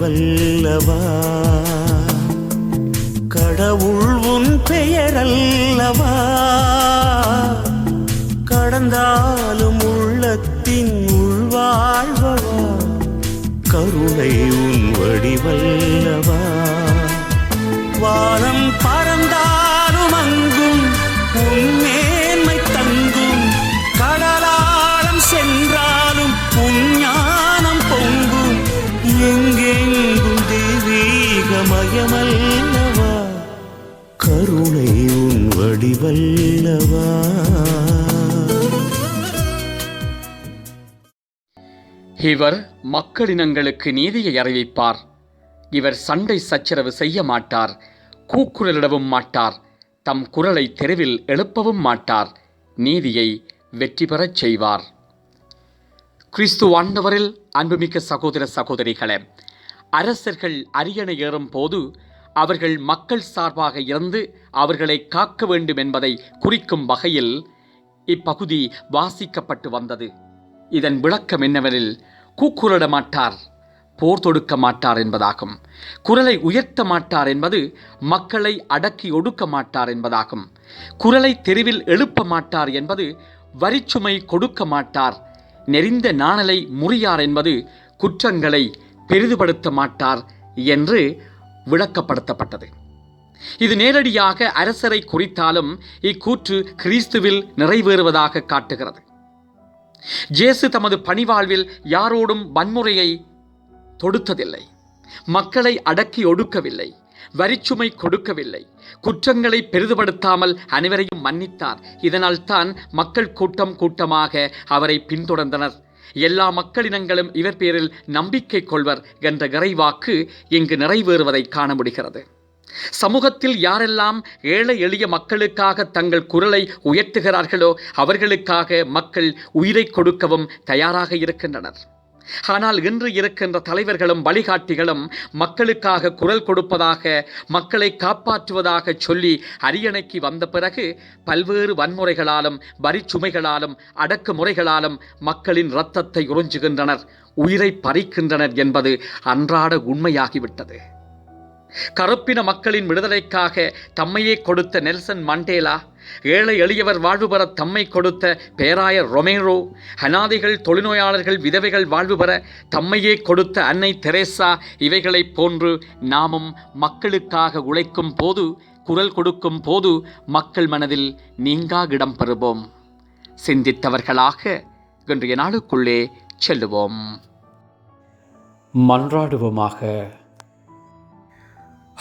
வல்லவா? கடவுள் உன் பெயர் அல்லவா கடந்தாலும் உள்ளத்தின் உள்வாழ்வவா கருணை உன் வடிவல்லவா? வா வடிவல்லவா இவர் மக்களினங்களுக்கு நீதியை அறிவிப்பார். இவர் சண்டை சச்சரவு செய்ய மாட்டார் கூக்குரலிடவும் மாட்டார் தம் குரலை தெருவில் எழுப்பவும் மாட்டார் நீதியை வெற்றி பெறச் செய்வார். கிறிஸ்து ஆண்டவரில் அன்புமிக்க சகோதர சகோதரிகளே அரசர்கள் அரியணை ஏறும் போது அவர்கள் மக்கள் சார்பாக இருந்து அவர்களை காக்க வேண்டும் என்பதை குறிக்கும் வகையில் இப்பகுதி வாசிக்கப்பட்டு வந்தது. இதன் விளக்கம் என்னவெனில் கூக்குரலிட மாட்டார் போர் தொடுக்க மாட்டார் என்பதாகும். குரலை உயர்த்த மாட்டார் என்பது மக்களை அடக்கி ஒடுக்க மாட்டார் என்பதாகும். குரலை தெருவில் எழுப்ப மாட்டார் என்பது வரிச்சுமை கொடுக்க மாட்டார். நெறிந்த நாணலை முறியார் என்பது குற்றங்களை பெரிதுபடுத்த மாட்டார் என்று விளக்கப்படுத்தப்பட்டது. இது நேரடியாக அரசரை குறித்தாலும் இக்கூற்று கிறிஸ்துவில் நிறைவேறுவதாக காட்டுகிறது. ஜேசு தமது பணிவாழ்வில் யாரோடும் வன்முறையை தொடுத்ததில்லை. மக்களை அடக்கி ஒடுக்கவில்லை. வரிச்சுமை கொடுக்கவில்லை. குற்றங்களை பெரிதுபடுத்தாமல் அனைவரையும் மன்னித்தார். இதனால் தான் மக்கள் கூட்டம் கூட்டமாக அவரை பின்தொடர்ந்தனர். எல்லா மக்களினங்களும் இவர் பேரில் நம்பிக்கை கொள்வர் என்ற இறைவாக்கு இங்கு நிறைவேறுவதை காண முடிகிறது. சமூகத்தில் யாரெல்லாம் ஏழை எளிய மக்களுக்காக தங்கள் குரலை உயர்த்துகிறார்களோ அவர்களுக்காக மக்கள் உயிரை கொடுக்கவும் தயாராக இருக்கின்றனர். ஆனால் இன்று இருக்கின்ற தலைவர்களும் வழிகாட்டிகளும் மக்களுக்காக குரல் கொடுப்பதாக மக்களை காப்பாற்றுவதாக சொல்லி அரியணைக்கு வந்த பிறகு பல்வேறு வன்முறைகளாலும் வரிச்சுமைகளாலும் அடக்குமுறைகளாலும் மக்களின் இரத்தத்தை உறிஞ்சுகின்றனர் உயிரை பறிக்கின்றனர் என்பது அன்றாட உண்மையாகிவிட்டது. கருப்பின மக்களின் விடுதலைக்காக தம்மையே கொடுத்த நெல்சன் மண்டேலா ஏழை எளியவர் வாழ்வு பெற தம்மை கொடுத்த பேராயர் ரொமேரோ அனாதைகள் தொழில்நோயாளர்கள் விதவைகள் வாழ்வு பெற தம்மையே கொடுத்த அன்னை தெரேசா இவைகளைப் போன்று நாமும் மக்களுக்காக உழைக்கும் போது குரல் கொடுக்கும் போது மக்கள் மனதில் நீங்கா இடம் பெறுவோம். சிந்தித்தவர்களாக இன்றைய நாளுக்குள்ளே செல்லுவோம். மன்றாடுவோமாக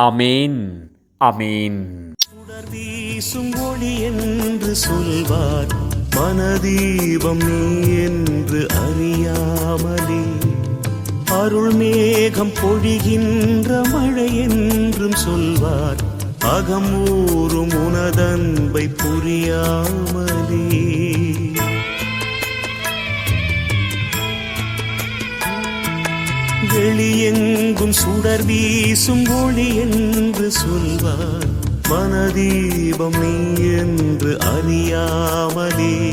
அமேன் அமேன் சுடர் வீசும் ஒளி என்று சொல்வார். மனதீபம் நீ என்று அறியாமலே. அருள் மேகம் பொழிகின்ற மழை என்றும் சொல்வார். அகமூறும் உனதன்பை புரியாமலே. வெளியெங்கும் சுடர் வீசும் ஒளி என்று சொல்வார். மனதீபம் நீ என்று அறியாமலே.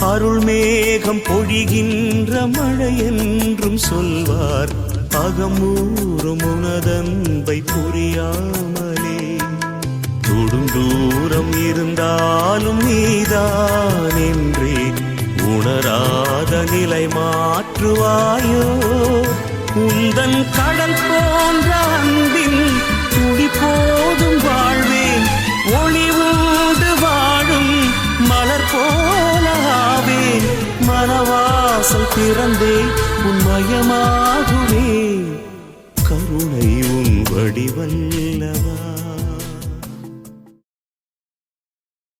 அருள் மேகம் பொழிகின்ற மழை என்றும் சொல்வார். அகமூறும் உனதன்பை புரியாமலே. தொடும் தூரம் இருந்தாலும் நீதான் என்றே. உணராத நிலை மாற்றுவாயோ? உந்தன் கடல் போன்ற அன்பின் துடி போதும் வாழ்வேன் ஒளி உண்டு வாழும் மலர் போலாவே மனவாசல் திறந்தே உன்மயமாகுவே கருணை உன் வடிவல்லவா.